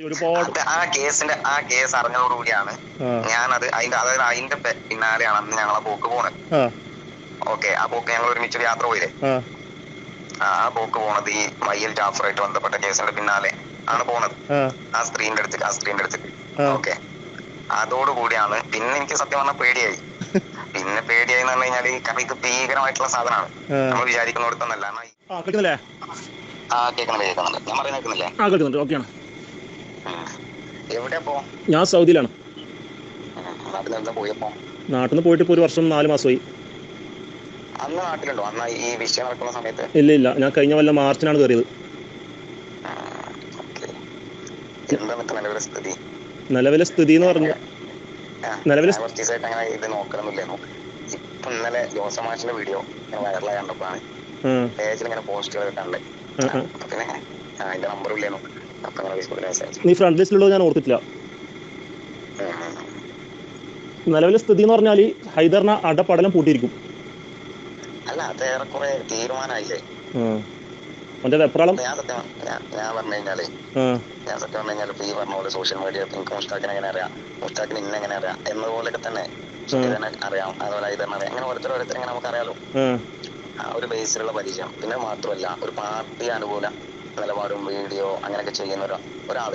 ഒരുപാട് ആ കേസിന്റെ ആ കേസ് അറിഞ്ഞതോടുകൂടിയാണ് ഞാനത് അതിന്റെ അതായത് അതിന്റെ പിന്നാലെയാണ് അന്ന് ഞങ്ങളെ പോക്ക് പോണത്. ഓക്കെ ആ പോക്ക് ഞങ്ങൾ ഒരുമിച്ചൊരു യാത്ര പോയില്ലേ? ആ. പോക്ക് പോണത് ഈ മയ്യൽ ജാഫറായിട്ട് ബന്ധപ്പെട്ട കേസിന്റെ പിന്നാലെ ആണ് പോണത്. ആ. സ്ത്രീന്റെ അടുത്ത് ആ സ്ത്രീന്റെ അടുത്ത്. ഓക്കെ. അതോടുകൂടിയാണ് പിന്നെ എനിക്ക് സത്യം പറഞ്ഞാൽ പേടിയായി. പിന്നെ പേടിയായി എന്ന് പറഞ്ഞു കഴിഞ്ഞാൽ കാരണം ഇത് ഭീകരമായിട്ടുള്ള സാധനമാണ്. നമ്മൾ വിചാരിക്കുന്നിടത്തൊന്നല്ല. ആ കേൾക്കുന്നില്ലേ? ആ കേൾക്കുന്നുണ്ട് കേൾക്കുന്നുണ്ട്. ഞാൻ പറയുന്നത് കേൾക്കുന്നില്ലേ? ഞാൻ സൗദിയിലാണ്. നാട്ടിൽ നിന്ന് പോയിട്ട് ഇപ്പോൾ ഒരു വർഷം നാല് മാസമായി. ഇല്ല ഇല്ല. ഞാൻ കഴിഞ്ഞ വല്ല മാർച്ചിനാണ് കയറിയത്. നിലവിലെ സ്ഥിതി? എന്ന് പറഞ്ഞു നിലവിലെ ഇന്നലെ വീഡിയോ വൈറലായി കണ്ടപ്പോഴാണ്. പേജിൽ ഇങ്ങനെ പോസ്റ്റുകൾ കണ്ടത് പിന്നെ അതിന്റെ നമ്പർ ഇല്ലായിരുന്നു നീ ഫ്രണ്ട് ലിസ്റ്റിലുള്ളത് ഞാൻ ഓർത്തിട്ടില്ല. നിലവിലെ സ്ഥിതി എന്ന് പറഞ്ഞാൽ ഹൈദറിനെ അടപടലം പൂട്ടിയിരിക്കും. അല്ല അത് ഏറെക്കുറെ തീരുമാനമായില്ലേ? അവന്റെ വെപ്രാളം ഞാൻ സത്യം ഞാൻ പറഞ്ഞു കഴിഞ്ഞാലേ ഞാൻ സത്യം പറഞ്ഞു കഴിഞ്ഞാൽ ഈ പറഞ്ഞ പോലെ സോഷ്യൽ മീഡിയ എനിക്ക് മുസ്താഖിനെ എങ്ങനെ അറിയാം? മുസ്താഖിന് ഇന്ന എങ്ങനെ അറിയാം? എന്നതുപോലൊക്കെ തന്നെ അറിയാം. അതുപോലെ ഐതറിനെ അറിയാം. അങ്ങനെ ഓരോരുത്തർ ഓരോരുത്തർ ഇങ്ങനെ നമുക്ക് അറിയാലോ ആ ഒരു ബേസിലുള്ള പരിചയം. പിന്നെ മാത്രമല്ല ഒരു പാർട്ടി അനുകൂല. നിലപാടും വീഡിയോ അങ്ങനെയൊക്കെ ചെയ്യുന്ന ഒരു ഒരാൾ.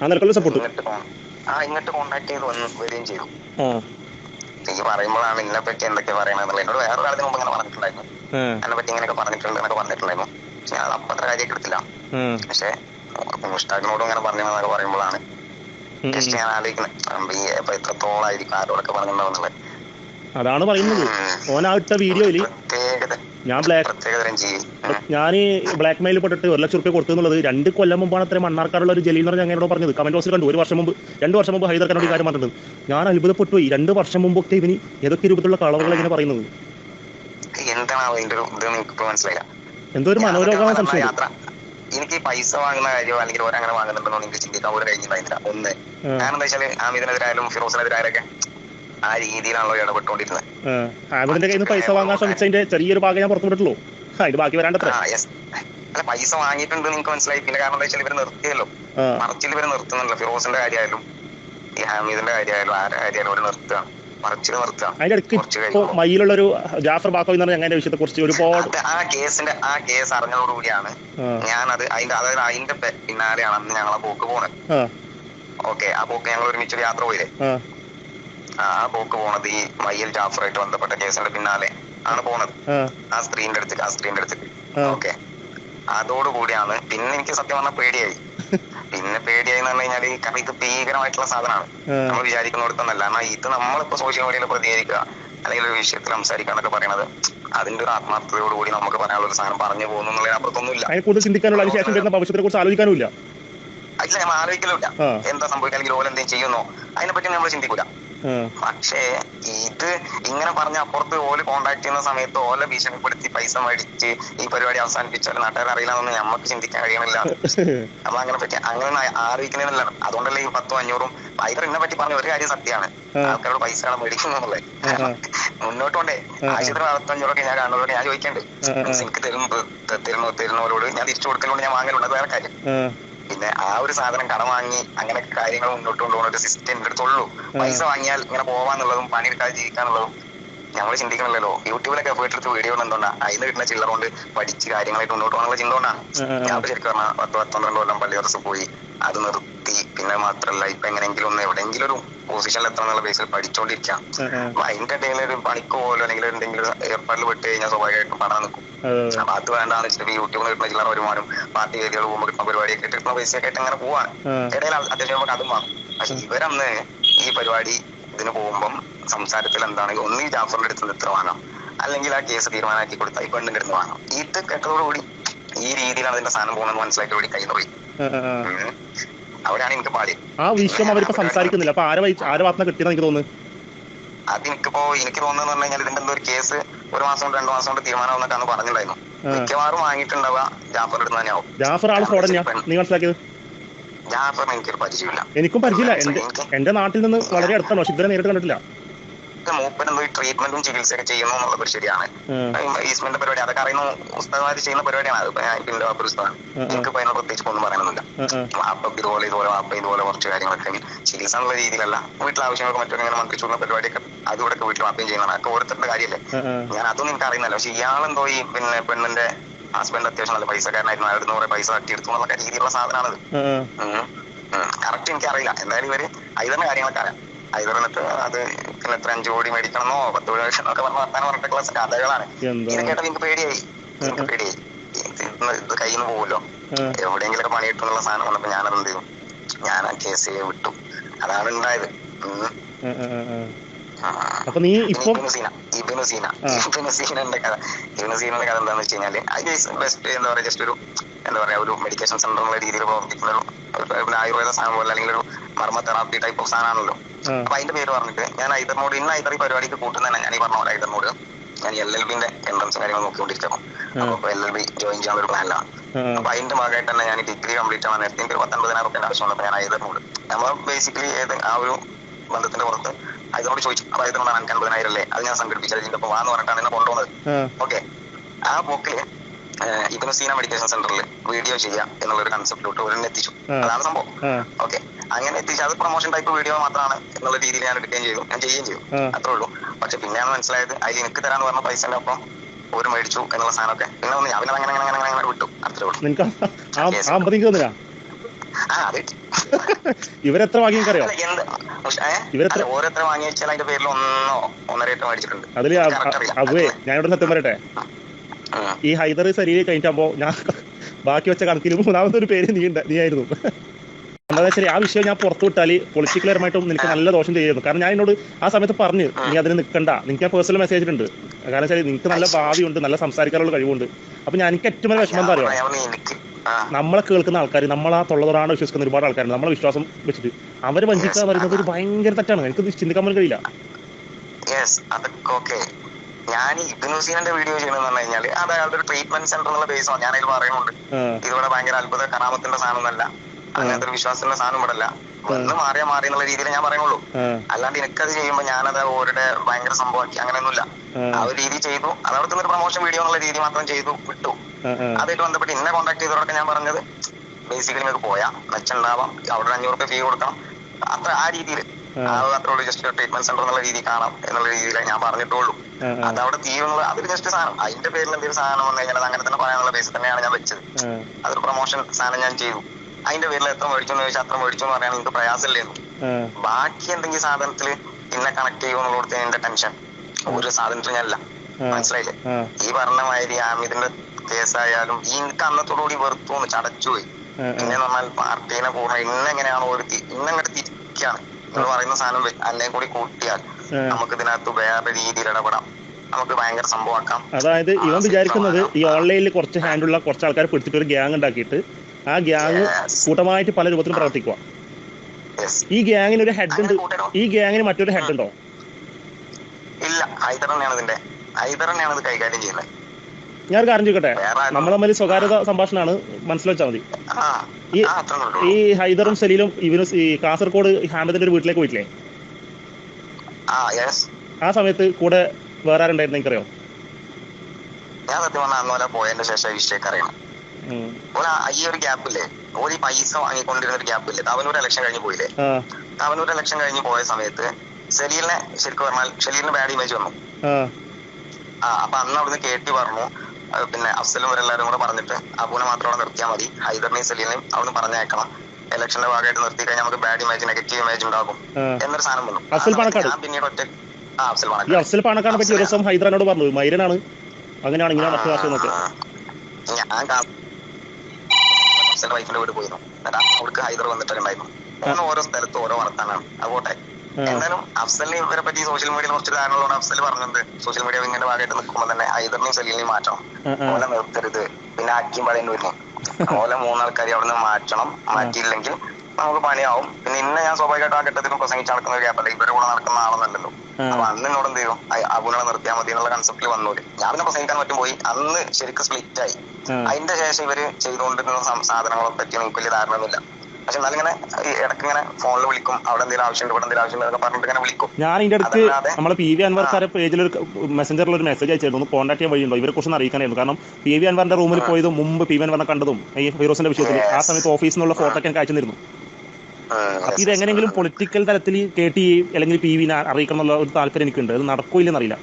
ഇങ്ങോട്ട് ആ ഇങ്ങോട്ട് കോണ്ടാക്ട് ചെയ്ത് വന്ന് വരികയും ചെയ്തു. നീ പറയുമ്പോഴാണ് ഇതിനെ പറ്റി എന്തൊക്കെ പറയണെന്നുള്ളത് എന്നോട് വേറെ ആളിന് മുമ്പ് ഇങ്ങനെ പറഞ്ഞിട്ടുണ്ടായിരുന്നു. എന്നെ പറ്റി ഇങ്ങനെയൊക്കെ പറഞ്ഞിട്ടുണ്ട് എന്നൊക്കെ പറഞ്ഞിട്ടുണ്ടായിരുന്നു. പക്ഷെ ഞാൻ അപ്പൊ അത്ര കാര്യമൊക്കെ എടുത്തില്ല. പക്ഷെ മുഷ്ടാഖിനോടും ഇങ്ങനെ പറഞ്ഞു എന്നൊക്കെ പറയുമ്പോഴാണ് ജസ്റ്റ് ഞാൻ ആലോചിക്കുന്നത്. എത്രത്തോളായിരിക്കും ആരോടൊക്കെ പറഞ്ഞിട്ടുണ്ടാവുന്നുള്ളത് അതാണ് പറയുന്നത്. ഓൻ ആ ഇട്ട വീഡിയോയിൽ പ്രത്യേകത. ഞാൻ ബ്ലാക്ക് ഞാൻ ബ്ലാക്ക് മെയിൽ പെട്ടിട്ട് ഒരു ലക്ഷം റുപ്യ കൊടുത്തു എന്നുള്ളത് രണ്ട് കൊല്ലം മുമ്പാണ് അത്ര മണ്ണാർക്കാടുള്ള ഒരു ജലീൽ എന്ന് പറഞ്ഞാൽ എന്നോട് പറഞ്ഞത്. കമന്റ് ബോക്സിൽ കണ്ടു. ഒരു വർഷം മുമ്പ് രണ്ട് വർഷം മുമ്പ് ഹൈദർ ഖാനോട് ഈ കാര്യം പറഞ്ഞത്. ഞാൻ അത്ഭുതപ്പെട്ടു. പോയി രണ്ട് വർഷം മുമ്പൊക്കെ ഇവന് ഏതൊക്കെ രൂപത്തിലുള്ള കളവുകൾ ഇങ്ങനെ പറയുന്നത്? എന്തോ ഒരു മനോരോഗമായ ഞാൻ സംശയം. എനിക്ക് പൈസ വാങ്ങുന്ന കാര്യമോ അല്ലെങ്കിൽ ഓരോ അങ്ങനെ വാങ്ങുന്നുണ്ടെന്നോ എനിക്ക് ചിന്തിക്കാൻ പോലും കഴിഞ്ഞിട്ടുണ്ടായിരുന്നില്ല ഒന്ന് കാരണം എന്താ വെച്ചാൽ ആമിദിനെതിരായാലും ഫിറോസിനെതിരായാലൊക്കെ ആ രീതിയിലാണല്ലോ ഇടപെട്ടുകൊണ്ടിരുന്നത്. ഹാമിദിന്റെ കയ്യിൽ നിന്ന് പൈസ വാങ്ങാൻ ശ്രമിച്ചതിന്റെ ചെറിയൊരു ഭാഗം ഞാൻ പുറത്തുവിട്ടുള്ളൂ ബാക്കി വരാണ്ടത്ര. യെസ് അല്ല പൈസ വാങ്ങിയിട്ടുണ്ട് നിങ്ങൾക്ക് മനസ്സിലായി. പിന്നെ കാരണം എന്താ വെച്ചാൽ ഇവർ നിർത്തിയല്ലോ. മറിച്ചിൽ ഇവർ നിർത്തുന്നില്ല ഫിറോസിന്റെ കാര്യമായാലും ഈ ഹാമിദിന്റെ കാര്യമായാലും ആരുടെ കാര്യമായാലും ഇവർ നിർത്തുകയാണ് മറച്ചിൽ നിർത്തുകയാണ് മയിലുള്ള ഒരു ജാഫർ ബാക്കോ എന്ന് പറഞ്ഞ അങ്ങനെ വിഷയത്തെ കുറിച്ച് ഒരുപാട് ആ കേസിന്റെ ആ കേസ് അറിഞ്ഞതോടുകൂടിയാണ് ഞാനത് അതിന്റെ അതായത് അതിന്റെ പിന്നാലെയാണ് അന്ന് ഞങ്ങളെ പോക്ക് പോണത്. ആ, ഓക്കെ ആ പോക്ക് ഞങ്ങൾ ഒരുമിച്ചൊരു യാത്ര പോയില്ലേ? ആ, പോക്ക് പോണത് ഈ മയ്യൽ ജാഫറായിട്ട് ബന്ധപ്പെട്ട കേസിന്റെ പിന്നാലെ ആണ് പോണത്. ആ, സ്ത്രീന്റെ അടുത്ത് ആ സ്ത്രീന്റെ അടുത്ത് ആ. ഓക്കെ. അതോടുകൂടിയാണ് പിന്നെ എനിക്ക് സത്യം പറഞ്ഞാൽ പേടിയായി. പിന്നെ പേടിയായി എന്ന് പറഞ്ഞു കഴിഞ്ഞാൽ കാരണം ഇത് ഭീകരമായിട്ടുള്ള സാധനമാണ്. നമ്മൾ വിചാരിക്കുന്നിടത്തൊന്നല്ല എന്നാൽ ഇത് നമ്മളിപ്പോ സോഷ്യൽ മീഡിയയിൽ പ്രതികരിക്കുക അല്ലെങ്കിൽ ഒരു വിഷയത്തിൽ സംസാരിക്കുക എന്നൊക്കെ പറയണത് അതിന്റെ ഒരു ആത്മാർത്ഥതയോടുകൂടി നമുക്ക് പറയാനുള്ള ഒരു സാധനം പറഞ്ഞു പോകുന്നു എന്നുള്ളതിനപ്പുറത്തൊന്നുമില്ല കൂടുതൽ ചിന്തിക്കാനുള്ള അതിന് വരുന്ന ഭവിഷ്യത്തെ കുറിച്ച് ആലോചിക്കാനുമില്ല. അതിൽ നമ്മൾ ആലോചിക്കലില്ല ആ, എന്താ സംഭവിക്കുക അല്ലെങ്കിൽ ഓലെന്തെങ്കിലും ചെയ്യുന്നോ? അതിനെപ്പറ്റി നമ്മൾ ചിന്തിക്കൂല. പക്ഷേ ഇത് ഇങ്ങനെ പറഞ്ഞ അപ്പുറത്ത് ഓൽ കോണ്ടാക്ട് ചെയ്യുന്ന സമയത്ത് ഓല ഭീഷണിപ്പെടുത്തി പൈസ മേടിച്ച് ഈ പരിപാടി അവസാനിപ്പിച്ചാൽ നാട്ടുകാർ അറിയില്ലെന്നൊന്നും നമുക്ക് ചിന്തിക്കാൻ കഴിയണില്ല. അപ്പൊ അങ്ങനെ പറ്റി അങ്ങനെ ആലോചിക്കുന്നില്ല അതുകൊണ്ടല്ലേ ഈ പത്തും അഞ്ഞൂറും ഭയങ്കര എന്നെ പറ്റി പറഞ്ഞ ഒരു കാര്യം സത്യമാണ്. ആൾക്കാരോട് പൈസ മേടിക്കുന്നുള്ളത്. മുന്നോട്ട് കൊണ്ടേ. ആശുപത്രി അറുപത്തഞ്ഞൂറൊക്കെ ഞാൻ കാണുന്നവരോട് ഞാൻ ചോദിക്കണ്ട്. എനിക്ക് തരുന്നു തരുന്നു തരുന്നവരോട് ഞാൻ തിരിച്ചു കൊടുക്കലുണ്ട് ഞാൻ വാങ്ങലുണ്ട്. അത് വേറെ കാര്യം. പിന്നെ ആ ഒരു സാധനം കടം വാങ്ങി അങ്ങനെ കാര്യങ്ങൾ മുന്നോട്ട് കൊണ്ടുപോകുന്ന ഒരു സിസ്റ്റം എന്റെ അടുത്തുള്ളൂ പൈസ വാങ്ങിയാൽ ഇങ്ങനെ പോവാന്നുള്ളതും പണിയെടുക്കാതെ ജീവിക്കാന്നുള്ളതും ഞങ്ങൾ ചിന്തിക്കണല്ലോ യൂട്യൂബിലൊക്കെ പോയിട്ട് എടുത്ത് വീഡിയോ എന്തുകൊണ്ടാ? അതിന് കിട്ടുന്ന ചില്ലറ കൊണ്ട് പഠിച്ച് കാര്യങ്ങളായിട്ട് മുന്നോട്ട് പോകാനുള്ള ചിന്ത കൊണ്ടാണ്. ഞാൻ ശരിക്കും പറഞ്ഞാൽ പത്ത് പത്തൊമ്പത് കൊല്ലം പള്ളി ദിവസം പോയി. അത് നിർത്തി. പിന്നെ മാത്രല്ല ഇപ്പൊ എങ്ങനെയെങ്കിലും ഒന്ന് എവിടെയെങ്കിലും ഒരു പൊസിഷനിൽ എത്തണം എന്നുള്ള ബേസിൽ പഠിച്ചോണ്ടിരിക്കാം. അപ്പൊ അതിന്റെ ഇടയിൽ ഒരു പണിക്ക് പോലോ അല്ലെങ്കിൽ എന്തെങ്കിലും ഏർപ്പാടിൽ വിട്ട് കഴിഞ്ഞാൽ സ്വാഭാവികമായിട്ടും പണം നിൽക്കും. അപ്പൊ അത് വേണ്ടാന്ന് വെച്ചിട്ട് യൂട്യൂബിൽ കിട്ടുന്ന ചില വരുമാനം പാർട്ടി വേദികൾ പോകുമ്പോൾ കിട്ടുന്ന പരിപാടിയൊക്കെ ഒക്കെ കിട്ടുന്ന പൈസയൊക്കെ ആയിട്ട് അങ്ങനെ പോവാണ്. ഇടയിൽ അത്യാവശ്യം നമുക്ക് അതും വേണം. പക്ഷെ ഇവരന്ന് ഈ പരിപാടി ഇതിന് പോകുമ്പം സംസാരത്തിൽ എന്താണ് ഒന്നീ ജാഫറിന്റെ അടുത്ത് നിന്ന് ഇത്ര വാങ്ങാം അല്ലെങ്കിൽ ആ കേസ് തീരുമാനമാക്കി കൊടുത്താൽ ഈ പെണ്ണിന്റെ അടുത്ത് വാങ്ങാം ഇത് കേട്ടതോടുകൂടി ഈ രീതിയിലാണ് അതിന്റെ സാധനം കൈ പോയി. ആ, ആ, ആ. ഉം. അവിടെയാണ് എനിക്ക് പാടി. ആ വിഷയം അവരിപ്പോ സംസാരിക്കുന്നില്ല. അപ്പൊ ആരെ ആരെ ഭാഗത്തുനിന്ന് കിട്ടിയെന്ന് എനിക്ക് തോന്നുന്നു. അത് എനിക്കിപ്പോ എനിക്ക് തോന്നുന്നു പറഞ്ഞു കഴിഞ്ഞാൽ ഇതിന്റെ എന്തോ ഒരു കേസ് ഒരു മാസം കൊണ്ട് രണ്ടു മാസം കൊണ്ട് തീരുമാനം എന്നൊക്കെ അന്ന് പറഞ്ഞിട്ടുണ്ടായിരുന്നു. മിക്കവാറും വാങ്ങിയിട്ടുണ്ടാവുക ജാഫറിന്റെ അടുത്ത് തന്നെയാവും. ജാഫർ ആൾ ഫ്രോഡ് നീ മനസ്സിലാക്കിയത്? ജാഫറിന് എനിക്കൊരു പരിചയമില്ല. എനിക്കും പരിചയമില്ല. എന്റെ എന്റെ നാട്ടിൽ നിന്ന് വളരെ അടുത്താണ്. പക്ഷെ ഇതുവരെ നേരിട്ട് കണ്ടിട്ടില്ല. മൂപ്പൻ എന്തോ പോയി ട്രീറ്റ്മെന്റും ചികിത്സയൊക്കെ ചെയ്യുന്നു എന്നുള്ളത് ഒരു ശരിയാണ്. ഈസ്മെന്റ് പരിപാടി അതൊക്കെ അറിയുന്ന പുസ്തകമായിട്ട് ചെയ്യുന്ന പരിപാടിയാണ് അത്. പിന്നെ വാപ്പ ആ. എനിക്ക് അതിനെ പ്രത്യേകിച്ച് ഒന്നും പറയാനൊന്നുമില്ല. ആ, വാപ്പ ഇതുപോലെ ഇതുപോലെ വാപ്പ ഇതുപോലെ കുറച്ച് കാര്യങ്ങളൊക്കെ ചികിത്സ എന്നുള്ള രീതിയിലല്ല വീട്ടിലെ ആവശ്യങ്ങൾക്ക് മറ്റൊരു ഇങ്ങനെ മന്ത്രിച്ചുള്ള പരിപാടിയൊക്കെ അതുകൂടെ വീട്ടിൽ വാപ്പയും ചെയ്യുന്നതാണ്. അതൊക്കെ ഓരോരുത്തരുടെ കാര്യമല്ലേ. ഞാൻ അതൊന്നും എനിക്ക് അറിയുന്നില്ല പക്ഷെ ഇയാളെന്തോ ഈ പിന്നെ പെണ്ണിന്റെ ഹസ്ബൻഡ് അത്യാവശ്യം നല്ല പൈസക്കാരനായിരുന്നു. അവിടുന്ന് കുറെ പൈസ തട്ടിയെടുത്തു എന്നുള്ള രീതിയിലുള്ള സാധനമാണത്. കറക്റ്റ് എനിക്ക് അറിയില്ല. എന്തായാലും ഇവർ അതിൽ തന്നെ കാര്യങ്ങളൊക്കെ അറിയാം. എന്നിട്ട് അത് എത്ര അഞ്ചു കോടി മേടിക്കണമെന്നോ പത്ത് കോടി ലക്ഷം എന്നൊക്കെ പറഞ്ഞ വർത്താനം പറഞ്ഞിട്ട് ക്ലാസ് കഥകളാണ്. ഇതിനെ ഇത് കേട്ടപ്പോൾ എനിക്ക് പേടിയായി. എനിക്ക് പേടിയായി. ഇത് കയ്യിൽ നിന്ന് പോകുമല്ലോ എവിടെയെങ്കിലൊക്കെ പണി കിട്ടുന്നുള്ള സാധനം വന്നപ്പോ ഞാനത് എന്ത് ചെയ്തു? ഞാൻ ആ കേസ് വിട്ടു. അതാണ് ഉണ്ടായത്. അപ്പൊ നീ ഇപ്പം ഇബ്നു സീന ഇബ്നു സീന ആ. ഇബ്നു സീനന്റെ കഥ. ഇബ്നു സീനന്റെ കഥ എന്താണെന്ന് വെച്ച് കഴിഞ്ഞാൽ ബെസ്റ്റ് എന്താ പറയാ ജസ്റ്റ് ഒരു എന്താ പറയാ ഒരു മെഡിക്കേഷൻ സെന്റർ എന്നുള്ള രീതിയിൽ പ്രവർത്തിക്കുന്ന ഒരു ആയുർവേദ സാധനം പോലെ അല്ലെങ്കിൽ ഒരു മർമ്മ തെറാപ്പി ടൈപ്പ് ഓഫ് സാധനമാണല്ലോ. അപ്പൊ അതിന്റെ പേര് പറഞ്ഞിട്ട് ഞാൻ ഐതറിനോട് ഇന്ന് ഐതർ ഈ പരിപാടിക്ക് കൂട്ടുന്നതന്നെ ഞാൻ ഈ പറഞ്ഞ പോലെ ഐതറിനോട് ഞാൻ എൽ എൽ ബിന്റെ എൻട്രൻസ് കാര്യങ്ങൾ നോക്കിക്കൊണ്ടിരിക്കുന്നു. അപ്പൊ എൽ എൽ ബി ജോയിൻ ചെയ്യാൻ ഒരു പ്ലാനിലാണ് അപ്പൊ അതിന്റെ ഭാഗമായിട്ട് തന്നെ ഞാൻ ഡിഗ്രി കംപ്ലീറ്റ് ആവാൻ നേരത്തെ എനിക്ക് ഒരു പത്തൊൻപതിനായിരം റുപ്യ ആവശ്യം ഞാൻ ഐതറിനോട് നമ്മൾ ബേസിക്കലി ഏത് ആ ഒരു ബന്ധത്തിന്റെ പുറത്ത് ഐതറിനോട് ചോദിച്ചു അപ്പൊ ഐതറിനോട് എനിക്ക് അൻപതിനായിരം അല്ലേ? അത് ഞാൻ സംഘടിപ്പിച്ചത് ഇതിന്റെ ഒപ്പം വാന്ന് പറഞ്ഞിട്ടാണ് എന്നെ കൊണ്ടുപോകുന്നത്. ഓക്കെ. ആ പോക്കിൽ ഇബിന് സീന മെഡിക്കേഷൻ സെന്ററിൽ വീഡിയോ ചെയ്യാം എന്നുള്ള ഒരു കൺസെപ്റ്റിലോട്ട് ഒരു എത്തിച്ചു. അതാണ് സംഭവം. ഓക്കെ. അങ്ങനെ എത്തിച്ചു അത് പ്രൊമോഷൻ ടൈപ്പ് വീഡിയോ മാത്രമാണ് എന്നുള്ള രീതിയിൽ ഞാൻ എടുക്കുകയും ചെയ്തു. ഞാൻ ചെയ്യുകയും ചെയ്തു. അത്രേ ഉള്ളൂ. പക്ഷെ പിന്നെയാണ് മനസ്സിലായത് അതിൽ എനിക്ക് തരാന്ന് പറഞ്ഞ പൈസന്റെ ഒപ്പം ഒരു മേടിച്ചു എന്നുള്ള സാധനമൊക്കെ. പിന്നെ ഒന്ന് ഞാൻ അങ്ങനെ അങ്ങനെ അങ്ങനെ അങ്ങനെ വിട്ടു. അത്രേ ഉള്ളൂ. ആ അത് ഇവരെത്ര വാങ്ങി അറിയോ? ഇവരെത്ര- ഓരോരുത്തർ വാങ്ങി വെച്ചാൽ അതിന്റെ പേരിൽ ഒന്നോ ഒന്നര മേടിച്ചിട്ടുണ്ട്. അറിയില്ല. ഞാൻ ഇവിടെ സത്യം പറയട്ടെ. ഈ ഹൈദർ ശരീരം കഴിഞ്ഞിട്ടാകുമ്പോ ഞാൻ ബാക്കി വെച്ച കണക്കിൽ മൂന്നാമത്തെ ഒരു പേര് നീ ഉണ്ട് നീ ആയിരുന്നു എന്താ വെച്ചാൽ ആ വിഷയം ഞാൻ പുറത്തു വിട്ടാൽ പൊളിറ്റിക്കൽ പരമായിട്ടും നിനക്ക് നല്ല ദോഷം ചെയ്യുന്നു കാരണം ഞാൻ എന്നോട് ആ സമയത്ത് പറഞ്ഞു നീ അതിന് നിൽക്കണ്ട നിനക്ക് ഞാൻ പേഴ്സണൽ മെസ്സേജ് ഉണ്ട് കാരണം വെച്ചാൽ നിനക്ക് നല്ല ഭാവിയുണ്ട് നല്ല സംസാരിക്കാനുള്ള കഴിവുണ്ട്. അപ്പൊ ഞാൻ എനിക്ക് ഏറ്റവും വലിയ വിഷമം എന്താ അറിയോ? ആ. നമ്മളെ കേൾക്കുന്ന ആൾക്കാർ നമ്മളാ തൊള്ളതൊറാണ് വിശ്വസിക്കുന്ന ഒരുപാട് ആൾക്കാരുണ്ട്. നമ്മളെ വിശ്വാസം വെച്ചിട്ട്. അവരെ വഞ്ചിക്കുക എന്ന് പറയുന്നത് ഒരു ഭയങ്കര തെറ്റാണ്. എനിക്ക് ചിന്തിക്കാൻ പോലും കഴിയില്ല. ഞാൻ ഇബ്നുസീനന്റെ വീഡിയോ ചെയ്യണമെന്ന് പറഞ്ഞു കഴിഞ്ഞാൽ അത് അയാളുടെ ഒരു ട്രീറ്റ്മെന്റ് സെന്റർ എന്നുള്ള ബേസാണ് ഞാൻ അതിൽ പറയുന്നുണ്ട്. ആ, ഇതിവിടെ ഭയങ്കര അത്ഭുത കറാമത്തിന്റെ സാധനമൊന്നല്ല അങ്ങനത്തെ ഒരു വിശ്വാസത്തിന്റെ സാധനം ഇവിടെ അല്ല വന്ന് മാറിയാ മാറി എന്നുള്ള രീതിയിൽ ഞാൻ പറയുള്ളൂ. അല്ലാണ്ട് എനിക്കത് ചെയ്യുമ്പോൾ ഞാനത് ഓരുടെ ഭയങ്കര സംഭവമാക്കി അങ്ങനെയൊന്നുമില്ല. ആ, ആ ഒരു രീതി ചെയ്തു. അത് അവിടുത്തെ ഒരു പ്രൊമോഷൻ വീഡിയോ എന്നുള്ള രീതി മാത്രം ചെയ്തു വിട്ടു. അതായിട്ട് ബന്ധപ്പെട്ട് എന്നെ കോൺടാക്ട് ചെയ്തവരൊക്കെ ഞാൻ പറഞ്ഞത് ബേസിക്കലി നിങ്ങൾക്ക് പോയാ മെച്ചുണ്ടാവാം അവിടെ അഞ്ഞൂറ് രൂപ ഫീ കൊടുക്കണം. അത്ര ആ രീതിയിൽ. ആ. അത് അത്ര ഉള്ളൂ ജസ്റ്റ് ട്രീറ്റ്മെന്റ് സെന്റർ എന്നുള്ള രീതി കാണാം എന്നുള്ള രീതിയിലാണ് ഞാൻ പറഞ്ഞിട്ടുള്ളൂ. അത് അവിടെ തീരുന്നുള്ള അതൊരു ജസ്റ്റ് സാധനം അതിന്റെ പേരിൽ എന്തെങ്കിലും സാധനം വന്നു കഴിഞ്ഞാൽ അങ്ങനെ തന്നെ പറയാനുള്ള ബേസിൽ തന്നെയാണ് ഞാൻ വെച്ചത്. അതൊരു പ്രൊമോഷൻ സാധനം ഞാൻ ചെയ്തു. അതിന്റെ പേരിൽ എത്ര മേടിച്ചു എന്ന് ചോദിച്ചാൽ അത്ര മേടിച്ചു എന്ന് പറയാൻ എനിക്ക് പ്രയാസമില്ലായിരുന്നു ബാക്കി എന്തെങ്കിലും സാധനത്തിൽ എന്നെ കണക്ട് ചെയ്യുമെന്നുള്ളത് എന്റെ ടെൻഷൻ ഒരു സാധനത്തിൽ ഞാനല്ല. മനസ്സിലായില്ലേ? ഈ പറഞ്ഞ മാതിരി അമിതിന്റെ കേസായാലും ഈ എനിക്ക് അന്നത്തോടുകൂടി വെറുത്തു ഒന്ന് ചടച്ചുപോയി. പിന്നെ പറഞ്ഞാൽ പാർട്ടീനെ പൂർണ ഇന്നെങ്ങനെയാണോ ഒരു ഇന്നങ്ങോട്ട് തിരിക്കുകയാണ് എന്ന് പറയുന്ന സാധനം അന്നേ അല്ലേ കൂടി കൂട്ടിയാൽ. നമുക്ക് ഇതിനകത്ത് വേറെ രീതിയിൽ ഇടപെടാം. നമുക്ക് ഭയങ്കര സംഭവമാക്കാം. അതായത് ഇവൻ വിചാരിക്കുന്നത് ഈ ഓൺലൈനിൽ കുറച്ച് ഹാൻഡുള്ള കുറച്ച് ആൾക്കാരെ പിടിച്ചിട്ട് ഒരു ഗ്യാങ് ഉണ്ടാക്കിയിട്ട് ആ ഗ്യാങ് കൂട്ടമായിട്ട് പല രൂപത്തിലും പ്രവർത്തിക്കുക ഈ ഗ്യാങ്ങിന് ഒരു ഹെഡ് ഉണ്ട്. ഈ ഗ്യാങ്ങിന് മറ്റൊരു ഹെഡ് ഉണ്ടോ? ഇല്ല ഹൈദർ തന്നെയാണ് ഇതിന്റെ. ഹൈദർ തന്നെയാണ് ഇത് കൈകാര്യം ചെയ്യുന്നത്. ഞാൻ കാര്യം ചോദിക്കട്ടെ? നമ്മൾ തമ്മിൽ സ്വകാര്യത സംഭാഷണമാണ്. മനസ്സിലാച്ചാൽ മതി. ഈ-. ഈ ഹൈദറും സലീലും ഇവനും ഈ കാസർഗോഡ് ഹാമിദിന്റെ ഒരു വീട്ടിലേക്ക് പോയിട്ടില്ലേ? ആ സമയത്ത് കൂടെ വേറെ ആരുണ്ടായിരുന്നു എനിക്കറിയോ? ഞാൻ സത്യം പോയതിന്റെ ശേഷം അറിയണം. ഓല ഈ ഒരു ഗ്യാപ്പില്ലേ ഓൻ ഈ പൈസ വാങ്ങിക്കൊണ്ടിരുന്ന ഒരു ഗ്യാപ്പില്ലേ തവനൂർ ഇലക്ഷൻ കഴിഞ്ഞ് പോയില്ലേ? തവനൂർ ഇലക്ഷൻ കഴിഞ്ഞ് പോയ സമയത്ത് ഷെലീലിനെ ശരിക്കും പറഞ്ഞാൽ ഷലീലിന് ബാഡ് ഇമേജ് വന്നു. ആ. അപ്പൊ അന്ന് അവിടുന്ന് കേട്ടി പറഞ്ഞു. പിന്നെ അഫ്സലും ഇവരെല്ലാരും കൂടെ പറഞ്ഞിട്ട് അബൂനെ മാത്രം അവിടെ നിർത്തിയാൽ മതി. ഹൈദറിനെയും സലീലിനെയും അവിടുന്ന് പറഞ്ഞേക്കണം ഇലക്ഷന്റെ ഭാഗമായിട്ട് നിർത്തി കഴിഞ്ഞാൽ നമുക്ക് ബാഡ് ഇമേജ് നെഗറ്റീവ് ഇമേജ് ഉണ്ടാകും എന്നൊരു സാധനം വന്നു. ഞാൻ പിന്നീട് ഒറ്റ ആ അഫ്സൽ ഈ പാണക്കാട്. അഫ്സൽ പറ്റി ഒരു ദിവസം ഹൈദരാനോട് പറഞ്ഞു. മൈരനാണ്. അങ്ങനെയാണ് ഇങ്ങനെ മറ്റു ഭാഷ ഞാൻ അഫ്സലിന്റെ വൈഫിന്റെ വീട് പോയിരുന്നു. എന്നിട്ട് അവർക്ക് ഹൈദർ വന്നിട്ടുണ്ടായിരുന്നു. അങ്ങനെ ഓരോ സ്ഥലത്ത് ഓരോ വർത്താനാണ് അതുപോട്ടെ. എന്തായാലും അഫ്സലിനെ ഇവരെ പറ്റി സോഷ്യൽ മീഡിയയിൽ കുറച്ച് ധാരണകളോട് അഫ്സൽ പറഞ്ഞത് സോഷ്യൽ മീഡിയ ഇങ്ങനെ ഭാഗമായിട്ട് നിൽക്കുമ്പോൾ തന്നെ ഹൈദറിനെയും സലീലിനെയും മാറ്റണം. ഓലെ നിർത്തരുത്. പിന്നെ അക്കിയും പറയേണ്ടി വരുന്നു ഓലെ മൂന്നാൾക്കാരെ അവിടെ നിന്ന് മാറ്റണം. മാറ്റിയില്ലെങ്കിൽ നമുക്ക് പണിയാവും. പിന്നെ ഇന്ന് ഞാൻ സ്വാഭാവികമായിട്ടും ആ ഘട്ടത്തിൽ പ്രസംഗിച്ച് നടക്കുന്ന ഒരു ഗ്യാപ്പല്ല. ഇവരുടെ കൂടെ നടക്കുന്ന ആളെന്നല്ലല്ലോ. അപ്പൊ അന്ന് എന്നോട് എന്ത് ചെയ്യും? അബുനെ നിർത്തിയാൽ മതി എന്നുള്ള കൺസെപ്റ്റിൽ വന്നു ഞാൻ പിന്നെ പ്രസംഗിക്കാൻ പറ്റും പോയി. അന്ന് ശരിക്കും സ്പ്ലിറ്റ് ആയി അതിന്റെ ശേഷം ഇവർ ചെയ്തുകൊണ്ടിരുന്ന സാധനങ്ങളെ പറ്റി എനിക്ക് വലിയ ധാരണയൊന്നുമില്ല പക്ഷെ എന്നാലും ഇങ്ങനെ ഇടയ്ക്ക് ഇങ്ങനെ ഫോണിൽ വിളിക്കും. അവിടെ എന്തെങ്കിലും ആവശ്യമുണ്ട് ഇവിടെ എന്തെങ്കിലും ആവശ്യമുണ്ട് എന്നൊക്കെ പറഞ്ഞിട്ട് ഇങ്ങനെ വിളിക്കും. ഞാൻ ഇതിന്റെ അടുത്ത് നമ്മുടെ നമ്മളെ പി വി അൻവർക്കാരെ പേജിൽ ഒരു മെസ്സഞ്ചറിൽ ഒരു മെസ്സേജ് അയച്ചിരുന്നു. കോൺടാക്ട് ചെയ്യാൻ വഴിയുണ്ടോ? ഇവരെ കുറിച്ച് അറിയിക്കാനായിരുന്നു. കാരണം പി വി അൻവറിന്റെ റൂമിൽ പോയതും മുമ്പ് പി വി അൻവറിനെ കണ്ടതും ഈ ഫിറോസിന്റെ വിഷയത്തിൽ ആ സമയത്ത് ഓഫീസിൽ നിന്നുള്ള ഫോട്ടോ ഒക്കെ അയച്ചിരുന്നു അപ്പൊ ഇത് എങ്ങനെയെങ്കിലും പൊളിറ്റിക്കൽ തലത്തിൽ കെ ടി അല്ലെങ്കിൽ പി വിനെ അറിയിക്കണം എന്നുള്ള ഒരു താല്പര്യം എനിക്കുണ്ട്. അത് നടക്കൂലെന്ന് അറിയില്ല